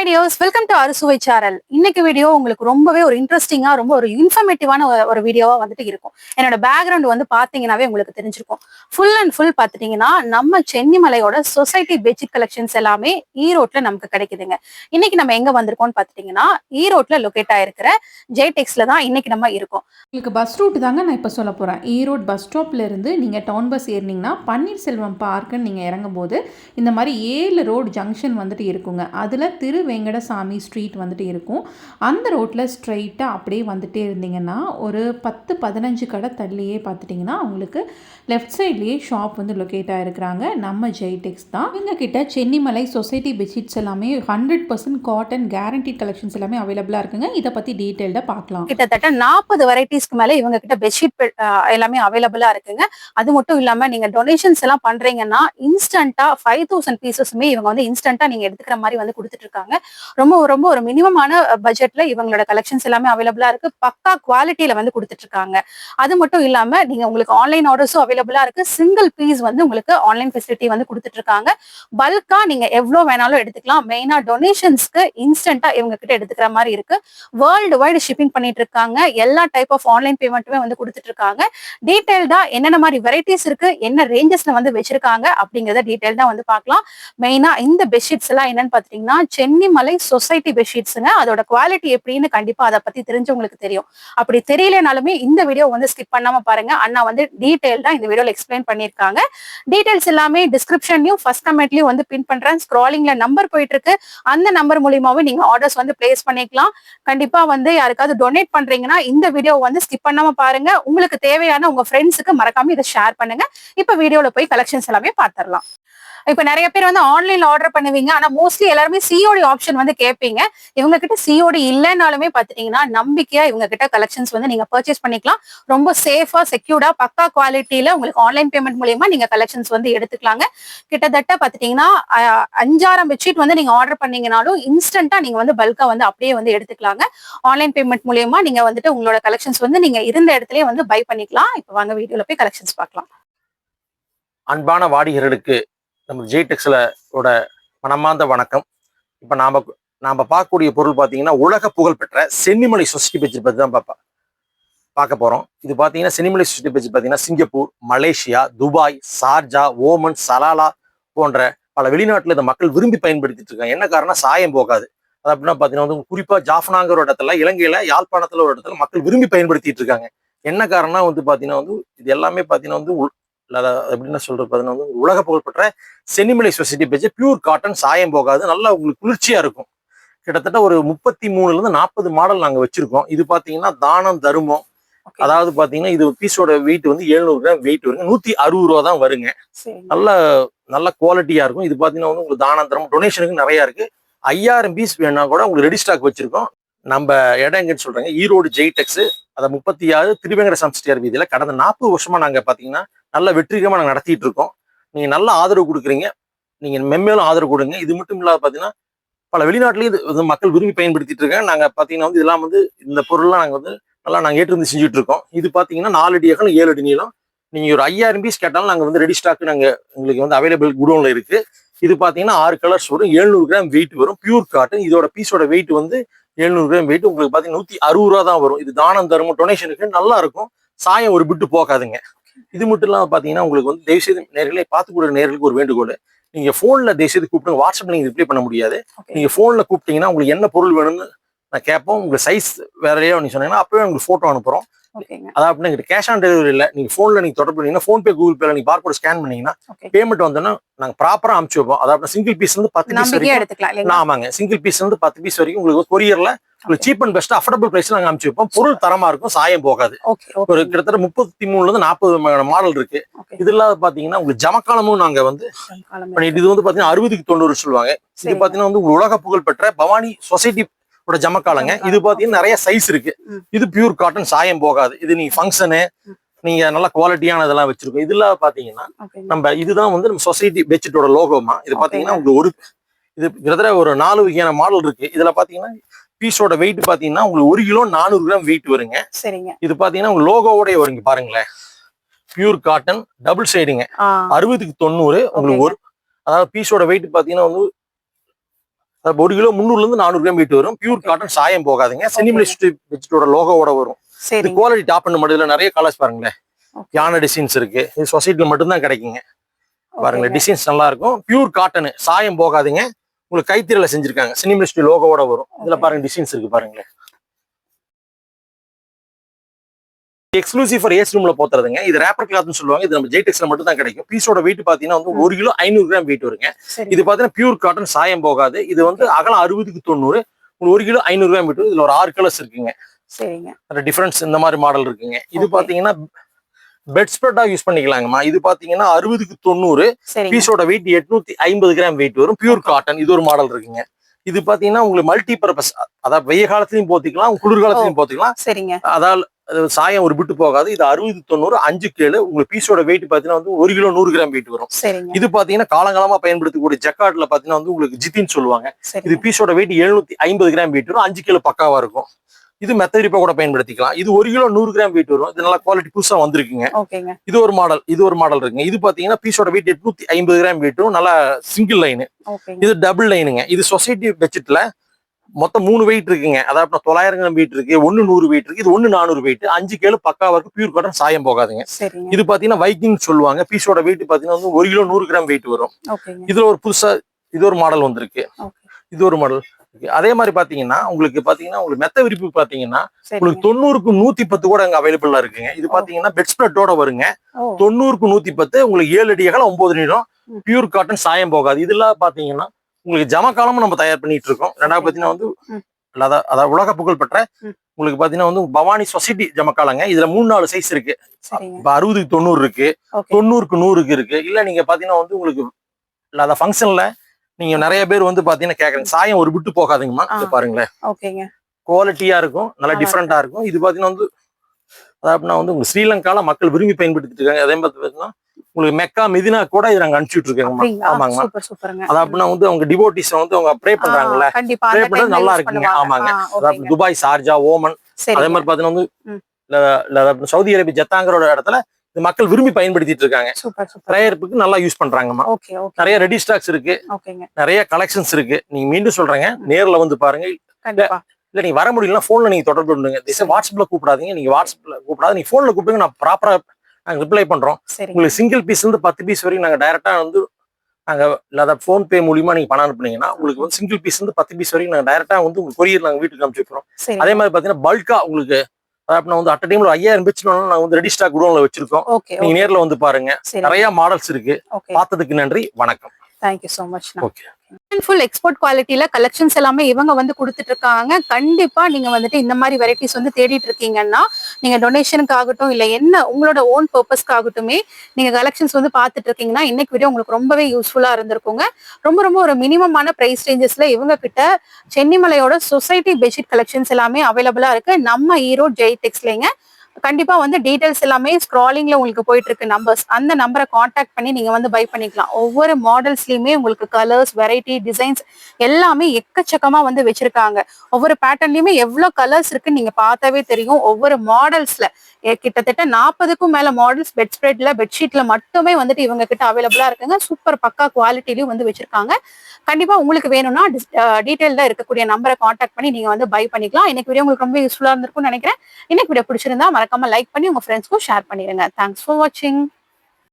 Hi dears welcome to Arusuvai channel இன்னைக்கு video உங்களுக்கு ரொம்பவே ஒரு இன்ட்ரெஸ்டிங்கா ரொம்ப ஒரு இன்ஃபர்மேட்டிவான ஒரு- வீடியோவா வந்துட்டு இருக்கும். என்னோட பேக்ரவுண்ட் வந்து பாத்தீங்கன்னாவே உங்களுக்கு தெரிஞ்சிருக்கும். ஃபுல் அண்ட் ஃபுல் பாத்துட்டீங்கன்னா நம்ம சென்னிமலையோட சொசைட்டி பெட்ஷீட் கலெக்ஷன்ஸ் எல்லாமே ஈரோட்ல நமக்கு கிடைக்குதுங்க. இன்னைக்கு நம்ம எங்க வந்திருக்கோம்னு பாத்துட்டீங்கன்னா ஈரோட்ல லொகேட் ஆயிருக்கிற ஜெய்டெக்ஸ்ல தான் இன்னைக்கு நம்ம இருக்கோம். உங்களுக்கு பஸ் ரூட் தாங்க நான் இப்போ சொல்ல போறேன். ஈரோடு பஸ் ஸ்டாப்ல இருந்து நீங்க டவுன் பஸ் ஏறினீங்கன்னா பன்னீர்செல்வம் பார்க்குன்னு நீங்கள் இறங்கும்போது இந்த மாதிரி ஏழு ரோடு ஜங்ஷன் வந்துட்டு இருக்குங்க. அதுல திரு வெங்கடசாமி ஸ்ட்ரீட் வந்துட்டு இருக்கும். அந்த ரோட்டில் ஸ்ட்ரைட்டாக அப்படியே வந்துட்டே இருந்தீங்கன்னா ஒரு பத்து பதினஞ்சு கடை தள்ளியே பார்த்துட்டிங்கன்னா அவங்களுக்கு லெஃப்ட் சைட்லேயே ஷாப் வந்து லொக்கேட் ஆகிருக்கிறாங்க நம்ம ஜெய்டெக்ஸ் தான். இவங்க கிட்ட சென்னிமலை சொசைட்டி பெட்ஷீட்ஸ் எல்லாமே hundred percent cotton guarantee collections எல்லாமே அவைலபிளாக இருக்குங்க. இதை பற்றி டீட்டெயில்டாக பார்க்கலாம். கிட்டத்தட்ட நாற்பது வெரைட்டிஸ்க்கு மேலே இவங்க கிட்ட பெட்ஷீட் எல்லாமே அவைலபிளாக இருக்குங்க. அது மட்டும் இல்லாமல் நீங்கள் டொனேஷன்ஸ் எல்லாம் பண்ணுறீங்கன்னா இன்ஸ்டண்ட்டாக ஃபைவ் தௌசண்ட் பீசஸுமே இவங்க வந்து இன்ஸ்டண்ட்டாக நீங்கள் எடுத்துக்கிற மாதிரி வந்து கொடுத்துட்டு இருக்காங்க. ரொம்ப ரொம்ப ஒரு மினிமமான பட்ஜெட்ல இவங்களோட கலெக்ஷன்ஸ் எல்லாமே அவைலபிளா இருக்கு. பக்கா குவாலிட்டியில வந்து கொடுத்துட்டு இருக்காங்க அது மட்டும் இல்லாம நீங்க உங்களுக்கு ஆன்லைன் ஆர்டர்ஸும் அவைலபிளா இருக்கு. சிங்கிள் பீஸ் வந்து உங்களுக்கு ஆன்லைன் ஃபெசிலிட்டி வந்து கொடுத்துட்டு இருக்காங்க பல்கா நீங்க எவ்வளவு வேணாலும் எடுத்துக்கலாம். மெயினா டொனேஷன்ஸ்க்கு இன்ஸ்டன்டா இவங்க கிட்ட எடுத்துக்கிற மாதிரி இருக்கு. வேர்ல்டு வைடு ஷிப்பிங் பண்ணிட்டு இருக்காங்க எல்லா டைப் ஆஃப் ஆன்லைன் பேமெண்ட்டுமே வந்து கொடுத்துட்டு இருக்காங்க டீடைல்டா என்னென்ன மாதிரி வெரைட்டிஸ் இருக்கு என்ன ரேஞ்சஸ்ல வந்து வச்சிருக்காங்க அப்படிங்கறத டீடைல்டா வந்து பார்க்கலாம். மெயினா இந்த பெட்ஷீட்ஸ் எல்லாம் என்னன்னு பாத்தீங்கன்னா மலை சொசைட்டி பெட்ஷீட்ஸுங்க. அதோட குவாலிட்டி எப்படின்னு கண்டிப்பா அதை பத்தி தெரிஞ்சவங்களுக்கு தெரியும். அப்படி தெரியலனாலுமே இந்த வீடியோ வந்து ஸ்கிப் பண்ணாம பாருங்க. அண்ணா வந்து டீடைல்டா இந்த வீடியோல எக்ஸ்பிளைன் பண்ணிருக்காங்க டீடைல்ஸ் எல்லாமே டிஸ்கிரிப்ஷன்லயும் ஃபர்ஸ்ட் கமெண்ட்லயும் வந்து பின் பண்றேன். ஸ்க்ராலிங்ல நம்பர் போயிட்டு இருக்கு அந்த நம்பர் மூலியமாவே நீங்க ஆர்டர்ஸ் வந்து பிளேஸ் பண்ணிக்கலாம். கண்டிப்பா வந்து யாருக்காவது டொனேட் பண்றீங்கன்னா இந்த வீடியோ வந்து ஸ்கிப் பண்ணாம பாருங்க. உங்களுக்கு தேவையான உங்க ஃப்ரெண்ட்ஸுக்கு மறக்காம இதை ஷேர் பண்ணுங்க. இப்ப வீடியோல போய் கலெக்ஷன்ஸ் எல்லாமே பாத்திரலாம். இப்ப நிறைய பேர் வந்து ஆன்லைன்ல ஆர்டர் பண்ணுவீங்க. ஆனா மோஸ்ட்லி எல்லாருமே சிஓடி ஆப்ஷன் வந்து கேட்பீங்க இவங்க கிட்ட சிஓடி இல்லைனாலுமே பாத்துட்டீங்கன்னா நம்பிக்கையா இவங்க கிட்ட கலெக்ஷன்ஸ் வந்து நீங்க பர்ச்சேஸ் பண்ணிக்கலாம். ரொம்ப சேஃபா செக்யூர்டா பக்கா குவாலிட்டியில உங்களுக்கு ஆன்லைன் பேமெண்ட் மூலியமா நீங்க கலெக்ஷன்ஸ் வந்து எடுத்துக்கலாங்க. கிட்டத்தட்ட பாத்துட்டீங்கன்னா அஞ்சாயிரம் பெட்ஷீட் வந்து நீங்க ஆர்டர் பண்ணீங்கனாலும் இன்ஸ்டன்டா நீங்க வந்து பல்கா வந்து அப்படியே வந்து எடுத்துக்கலாங்க. ஆன்லைன் பேமெண்ட் மூலியமா நீங்க வந்துட்டு உங்களோட கலெக்ஷன்ஸ் வந்து நீங்க இருந்த இடத்துலயே வந்து பை பண்ணிக்கலாம். இப்போ வாங்க வீடியோல போய் கலெக்ஷன்ஸ் பார்க்கலாம். அன்பான வாடிகர்களுக்கு நம்ம ஜிடெக்ஸில் ஓட மனமார்ந்த வணக்கம். இப்போ நாம நாம் பார்க்கக்கூடிய பொருள் பார்த்தீங்கன்னா உலக புகழ்பெற்ற சென்னிமலை சொசைட்டி பேஜ் பற்றி தான் பார்ப்பா பார்க்க போறோம். இது பார்த்தீங்கன்னா சென்னிமலை சொசைட்டி பேஜ் பார்த்தீங்கன்னா Singapore Malaysia Dubai Sharjah Oman Salalah போன்ற பல வெளிநாட்டில் இந்த மக்கள் விரும்பி பயன்படுத்திட்டு இருக்காங்க. என்ன காரணம் சாயம் போகாது. அது அப்படின்னா பார்த்தீங்கன்னா வந்து குறிப்பா ஜாஃப்னாங்கிற ஒரு இடத்துல இலங்கையில் யாழ்ப்பாணத்தில் ஒரு இடத்துல மக்கள் விரும்பி பயன்படுத்திட்டு இருக்காங்க. என்ன காரணம்னா வந்து பார்த்தீங்கன்னா வந்து இது எல்லாமே பார்த்தீங்கன்னா வந்து இல்ல, அத- எப்படின்னு சொல்றது பார்த்தீங்கன்னா வந்து உலக புகழ்பெற்ற Chennimalai society page pure cotton சாயம் போகாது. நல்லா உங்களுக்கு குளிர்ச்சியா இருக்கும். கிட்டத்தட்ட ஒரு முப்பத்தி மூணுல இருந்து நாற்பது மாடல் நாங்க வச்சிருக்கோம். இது பாத்தீங்கன்னா தானம் தருமம். அதாவது பாத்தீங்கன்னா இது பீஸோட வெயிட் வந்து 700 கிராம் வெயிட் வருங்க நூத்தி அறுபது ரூபா தான் வருங்க. நல்ல நல்ல குவாலிட்டியா இருக்கும். இது பாத்தீங்கன்னா வந்து உங்களுக்கு தானம் தரம் டொனேஷனுக்கு நிறைய இருக்கு. ஐயாயிரம் பீஸ் வேணா கூட உங்களுக்கு ரெடி ஸ்டாக் வச்சிருக்கோம். நம்ம இடம் எங்கன்னு சொல்றாங்க. ஈரோடு ஜெய்டெக்ஸ் அதை முப்பத்தி ஆறு திருவேங்கட சம்ஸ்டியார் வீதியில் கடந்த நாற்பது வருஷமா நாங்கள் பார்த்தீங்கன்னா நல்ல வெற்றிகரமாக நாங்கள் நடத்திட்டு இருக்கோம். நீங்கள் நல்ல ஆதரவு கொடுக்குறீங்க. நீங்கள் மென்மேலும் ஆதரவு கொடுங்க. இது மட்டும் இல்லாத பாத்தீங்கன்னா பல வெளிநாட்டிலையும் இது வந்து மக்கள் விரும்பி பயன்படுத்திட்டு இருக்காங்க. நாங்கள் பார்த்தீங்கன்னா வந்து இதெல்லாம் வந்து இந்த பொருள்லாம் நாங்கள் வந்து நல்லா நாங்கள் ஏற்றுமதி செஞ்சுட்டு இருக்கோம். இது பார்த்தீங்கன்னா நாலு அடி அகலம் ஏழு அடி நீளம். நீங்கள் ஒரு ஐயாயிரம் பீஸ் கேட்டாலும் நாங்கள் வந்து ரெடி ஸ்டாக் நாங்கள் எங்களுக்கு வந்து அவைலபிள் குடோனில் இருக்கு. இது பாத்தீங்கன்னா ஆறு கலர்ஸ் வரும். 700 கிராம் வெயிட் வரும். பியூர் காட்டன் இதோட பீஸோட வெயிட் வந்து 700 கிராம் வெயிட் உங்களுக்கு பாத்தீங்கன்னா நூத்தி அறுபது ரூபா தான் வரும். இது தானம் தருமம் டொனேஷனுக்கு நல்லா இருக்கும். சாயம் ஒரு பிட்டு போகாதுங்க. இது மட்டும் இல்லாம பாத்தீங்கன்னா உங்களுக்கு வந்து தயவுசெய்து நேர்களை பார்த்து கொடுக்குற நேர்களுக்கு ஒரு வேண்டுகோள். நீங்க போன்ல தயவுசெய்து கூப்பிட்டு வாட்ஸ்அப்ல நீங்க ரிப்ளை பண்ண முடியாது. ஓகே நீங்க போன்ல கூப்பிட்டீங்கன்னா உங்களுக்கு என்ன பொருள் வேணும்னு நான் கேட்போம். உங்களுக்கு சைஸ் வேறையோ நீங்க சொன்னீங்கன்னா அப்பவே உங்களுக்கு போட்டோ அனுப்புறோம். அதாவது அப்படின்னா கேஷ் ஆன் டெலிவரி இல்லை. நீங்க போன்ல நீங்க தொடர்பு பண்ணீங்கன்னா ஃபோன் பே கூகுள் பேல நீங்க பார்கோட் ஸ்கேன் பண்ணீங்கன்னா பேமெண்ட் வந்தோன்னா நாங்க ப்ராப்பரா அனுப்பிச்சு வைப்போம். அதாவது சிங்கிள் பீஸ் வந்து பத்து பீஸ் வரைக்கும் ஆமாங்க. சிங்கிள் பீஸ் வந்து பத்து பீஸ் வரைக்கும் உங்களுக்கு கொரியர்ல உங்களுக்கு சீப் அண்ட் பெஸ்ட் அஃபோர்டபுள் பிரைஸ்ல நாங்க அனுப்பிச்சு வைப்போம். பொருள் தரமா இருக்கும் சாயம் போகாது. ஒரு கிட்டத்தட்ட முப்பத்தி மூணுல இருந்து நாற்பது மாடல் இருக்கு இது இல்லாத பாத்தீங்கன்னா உங்களுக்கு ஜமக்காலமும் நாங்க வந்து இது வந்து பாத்தீங்கன்னா அறுபதுக்கு தொண்ணூறு சொல்லுவாங்க. இது. பாத்தீங்கன்னா வந்து உலக புகழ் பெற்ற பவானி சொசைட்டி ஓட ஜமக்காலங்க இது பாத்தீங்கன்னா நிறைய சைஸ் இருக்கு. இது பியூர் காட்டன் சாயம் போகாது. இது நீங்க ஃபங்க்ஷனு. நீங்க நல்ல குவாலிட்டியான இதெல்லாம் வச்சிருக்கோம். இதுல பாத்தீங்கன்னா நம்ம இதுதான் வந்து நம்ம சொசைட்டி பெட்ஷீட்டோட லோகோமா இது பாத்தீங்கன்னா உங்களுக்கு ஒரு இது கிட்டத்தட்ட ஒரு நாலு வகையான மாடல் இருக்கு. இதுல பாத்தீங்கன்னா பீஸோட வெயிட் பாத்தீங்கன்னா உங்களுக்கு ஒரு கிலோ நானூறு கிராம் வெயிட் வருங்க. சரிங்க. இது பாத்தீங்கன்னா உங்க லோகோவோடய வருங்க பாருங்களேன். பியூர் காட்டன் டபுள் சைடுங்க அறுபதுக்கு தொண்ணூறு உங்களுக்கு. ஒரு அதாவது பீஸோட வெயிட் பாத்தீங்கன்னா வந்து ஒரு கிலோ முந்நூறுல இருந்து நானூறு கிராம் வெயிட் வரும். பியூர் காட்டன் சாயம் போகாதுங்க. செனிமலிஸ்ட் வெஜிட்டோட லோகோவோட வரும். இது குவாலிட்டி டாப் அண்ட் மட்டும் நிறைய கலர்ஸ் பாருங்களேன். யானை டிசைன்ஸ் இருக்கு. இது சொசைட்டில மட்டும்தான் கிடைக்குங்க. பாருங்களேன். டிசைன்ஸ் நல்லா இருக்கும் பியூர் காட்டன் சாயம் போகாதுங்க. உங்களுக்கு கைத்திரையில செஞ்சிருக்காங்க. சினிமிலிஸ்ட் லோகோவோட வரும். இதுல. பாருங்க டிசைன்ஸ் இருக்கு பாருங்களேன். எக்ஸ்க்ளூசிவ் ஃபார் ஏஸ் ரூம்ல போத்துறதுங்க. இது ரேப்பர் கிளாத்னு சொல்லுவாங்க. இது நம்ம ஜெய்டெக்ஸ்ல மட்டும் தான் கிடைக்கும் பீஸோட வெயிட் பாத்தீங்கன்னா வந்து ஒரு கிலோ ஐநூறு கிராம் வெயிட் வருங்க. இது பாத்தீங்கன்னா பியூர் காட்டன் சாயம் போகாது. இது வந்து அகலம் அறுபதுக்கு தொண்ணூறு. ஒரு கிலோ ஐநூறு கிராம் வெயிட் இதுல ஒரு ஆறு கலர்ஸ் இருக்குங்க. சரிங்க. டிஃபரன்ஸ் இந்த மாதிரி மாடல் இருக்குங்க. இது. பாத்தீங்கன்னா பெட் ஸ்ப்ரெட்டா யூஸ் பண்ணிக்கலாங்கம்மா. இது பாத்தீங்கன்னா அறுபதுக்கு தொண்ணூறு. பீஸோட வெயிட் எட்நூத்தி ஐம்பது கிராம் வெயிட் வரும். பியூர் காட்டன் இது ஒரு மாடல் இருக்குங்க. இது பாத்தீங்கன்னா உங்களுக்கு மல்டி பர்பஸ் அதாவது வெய்ய காலத்துலயும் போத்திக்கலாம் குளிர்காலத்துலயும் போத்திக்கலாம். சரிங்க. அதாவது அது சாயம் ஒரு பிட்டு போகாது. இது அறுபது தொண்ணூறு அஞ்சு கேளு. உங்களுக்கு பீஸோட வெயிட் பாத்தீங்கன்னா வந்து ஒரு கிலோ நூறு கிராம் வெயிட் வரும். இது பாத்தீங்கன்னா காலங்காலமா பயன்படுத்தக்கூடிய ஜக்கார்ட்ல பாத்தீங்கன்னா வந்து உங்களுக்கு ஜித்தின்னு சொல்லுவாங்க. இது பீஸோட வெயிட் எழுநூத்தி ஐம்பது கிராம் வெயிட் வரும். அஞ்சு கிலோ பக்காவா இருக்கும். இது மெத்தரிப்பா கூட பயன்படுத்திக்கலாம். இது ஒரு கிலோ நூறு கிராம் வெயிட் வரும். இது நல்லா குவாலிட்டி புதுசா வந்திருக்குங்க. இது ஒரு மாடல் இது ஒரு மாடல் இருக்குங்க. இது பாத்தீங்கன்னா பீஸோட வெயிட் எட்நூத்தி ஐம்பது கிராம் வெயிட் நல்லா சிங்கிள் லைனு இது டபுள் லைனுங்க இது சொசைட்டி பெட்ஜெட்ல மொத்தம் மூணு வெயிட் இருக்குங்க. அதாவது தொள்ளாயிரம் கிராம் வெயிட் இருக்கு ஒன்னு நூறு வெயிட் இருக்கு இது ஒன்னு நானூறு வெயிட் அஞ்சு கேளு பக்காவா இருக்கு பியூர் காட்டன் சாயம் போகாதுங்க. இது பாத்தீங்கன்னா வைக்கிங் சொல்லுவாங்க. பீஸோட வெயிட் பாத்தீங்கன்னா வந்து ஒரு கிலோ நூறு கிராம் வெயிட் வரும். இதுல ஒரு புதுசா இது ஒரு மாடல் வந்திருக்கு. இது ஒரு மாடல் அதே மாதிரி பாத்தீங்கன்னா உங்களுக்கு பாத்தீங்கன்னா உங்களுக்கு மெத்த விரிப்பு பாத்தீங்கன்னா உங்களுக்கு தொண்ணூறுக்கு நூத்தி பத்து கூட அங்க அவைலபிளா இருக்குங்க. இது பாத்தீங்கன்னா பெட் ஸ்ப்ரெட்டோட வருங்க தொண்ணூறுக்கு நூத்தி பத்து உங்களுக்கு ஏழு அடி அகலம் ஒன்பது நீளம் ம். பியூர் காட்டன் சாயம் போகாது. இதெல்லாம் பாத்தீங்கன்னா உங்களுக்கு ஜமக்காலமும் நம்ம தயார் பண்ணிட்டு இருக்கோம். ரெண்டாவது பாத்தீங்கன்னா வந்து. அதாவது அதாவது உலக புகழ் பெற்ற. உங்களுக்கு பாத்தீங்கன்னா வந்து பவானி சொசைட்டி ஜமக்காலங்க இதுல மூணு நாலு சைஸ் இருக்கு. அறுபதுக்கு தொண்ணூறு இருக்கு. தொண்ணூறுக்கு நூறுக்கு இருக்கு. இல்ல நீங்க பாத்தீங்கன்னா வந்து உங்களுக்கு இல்லாத ஃபங்க்ஷன்ல நீங்க நிறைய பேர் வந்து பாத்தீங்கன்னா கேக்குறீங்க. சாயம் ஒரு விட்டு போகாதுங்கம்மா. இது பாருங்களேன். குவாலிட்டியா இருக்கும். நல்லா டிஃப்ரெண்டா இருக்கும். இது பாத்தீங்கன்னா வந்து அதாவது வந்து உங்க ஸ்ரீலங்கால மக்கள் விரும்பி பயன்படுத்திட்டு இருக்காங்க. அதே மாதிரி பாத்தீங்கன்னா உங்களுக்கு மெக்கா மெதினா கூட இது நாங்க அனுப்பிச்சுட்டு சூப்பர் சூப்பருங்க. அது அப்படின்னா வந்து அவங்க டிவோட்டிஸ் வந்து அவங்க ப்ரே பண்றாங்கல்ல. ப்ரே பண்றது நல்லா இருக்குங்க. ஆமாங்க. அதாவது துபாய் ஷார்ஜா ஓமன். அதே மாதிரி பாத்தீங்கன்னா வந்து சவுதி அரேபியா ஜத்தாங்கரோட இடத்துல இது மக்கள் விரும்பி பயன்படுத்திட்டு இருக்காங்க. ப்ரேயருக்கு நல்லா யூஸ் பண்றாங்கம்மா. நிறைய ரெடி ஸ்டாக்ஸ் இருக்கு. நிறைய கலெக்ஷன்ஸ் இருக்கு. நீங்க மீண்டும் சொல்றேங்க. நேர்ல வந்து பாருங்க. இல்ல நீங்க வர முடியலன்னா போன்ல நீங்க தொடர்பு திசை வாட்ஸ்அப்ல கூப்பிடாதீங்க. நீங்க வாட்ஸ்அப்ல கூப்பிடாது நீங்க போன்ல கூப்பிடுங்க. நான் ப்ராப்பரா நாங்க ரிப்ளை சரிங்க. உங்களுக்கு சிங்கிள் பீஸ்ல இருந்து பத்து பீஸ் வரைக்கும் நாங்க டைரக்டா வந்து நாங்க இல்லாத போன் பே மூலியமா நீங்க பணம் அனுப்புனீங்கன்னா உங்களுக்கு வந்து சிங்கிள் பீஸ் இருந்து பத்து பீஸ் வரைக்கும் நாங்க டைரக்டா வந்து உங்களுக்கு கொரியர் நாங்க வீட்டுக்கு அனுப்பிச்சு வைக்கிறோம். சரி அதே மாதிரி பாத்தீங்கன்னா பல்கா உங்களுக்கு அதாவது வந்து அட்ட டைம்ல ஐயாயிரம் பீச் நாங்க வந்து ரெடி ஸ்டாக் குடோன்ல வச்சிருக்கோம். நீங்க நேர்ல வந்து பாருங்க. நிறைய மாடல்ஸ் இருக்கு. பார்த்ததுக்கு நன்றி. வணக்கம். Thank you so much okay full export குவாலிட்டியில collections எல்லாமே இவங்க வந்து கொடுத்துட்டு இருக்காங்க கண்டிப்பா நீங்க வந்துட்டு இந்த மாதிரி வெரைட்டிஸ் வந்து தேடிட்டு இருக்கீங்கன்னா நீங்க டொனேஷனுக்கு ஆகட்டும் இல்ல என்ன உங்களோட ஓன் பர்பஸ்க்கு ஆகட்டுமே நீங்க கலெக்ஷன்ஸ் வந்து பார்த்துட்டு இருக்கீங்கன்னா இன்னைக்கு வீடியோ உங்களுக்கு ரொம்பவே யூஸ்ஃபுல்லா இருந்திருக்குங்க. ரொம்ப ரொம்ப ஒரு மினிமமான பிரைஸ் ரேஞ்சஸ்ல இவங்க கிட்ட சென்னிமலையோட சொசைட்டி பெட்ஷீட் கலெக்ஷன்ஸ் எல்லாமே அவைலபிளா இருக்கு. நம்ம ஈரோடு ஜெய் டெக்ஸ்லைங்க கண்டிப்பா வந்து டீடைல்ஸ் எல்லாமே ஸ்க்ராலிங்ல உங்களுக்கு போயிட்டு இருக்கு நம்பர்ஸ் அந்த நம்பரை காண்டாக்ட் பண்ணி நீங்க வந்து பை பண்ணிக்கலாம். ஒவ்வொரு மாடல்ஸ்லயுமே உங்களுக்கு கலர்ஸ் வெரைட்டி டிசைன்ஸ் எல்லாமே எக்கச்சக்கமா வந்து வச்சிருக்காங்க. ஒவ்வொரு பேட்டர்ன்லயுமே எவ்வளவு கலர்ஸ் இருக்குன்னு நீங்க பார்த்தாவே தெரியும். ஒவ்வொரு மாடல்ஸ்ல கிட்டத்தட்ட நாற்பதுக்கும் மேல மாடல்ஸ் பெட் ஸ்ப்ரெட்ல பெட்ஷீட்ல மட்டுமே வந்துட்டு இவங்க கிட்ட அவைலபிளா இருக்குங்க. சூப்பர் பக்கா குவாலிட்டிலயும் வந்து வச்சிருக்காங்க. கண்டிப்பா உங்களுக்கு வேணும்னா டீடைல்ல இருக்கக்கூடிய நம்பரை காண்டாக்ட் பண்ணி நீங்க வந்து பை பண்ணிக்கலாம். இன்னைக்கு வீடியோ உங்களுக்கு ரொம்ப யூஸ்ஃபுல்லா இருந்திருக்கும்னு நினைக்கிறேன். இன்னைக்கு வீடியோ பிடிச்சிருந்தா மறக்காம லைக் பண்ணி உங்க ஃப்ரெண்ட்ஸ்க்கும் ஷேர் பண்ணிடுங்க தேங்க்ஸ் ஃபார் வாட்சிங்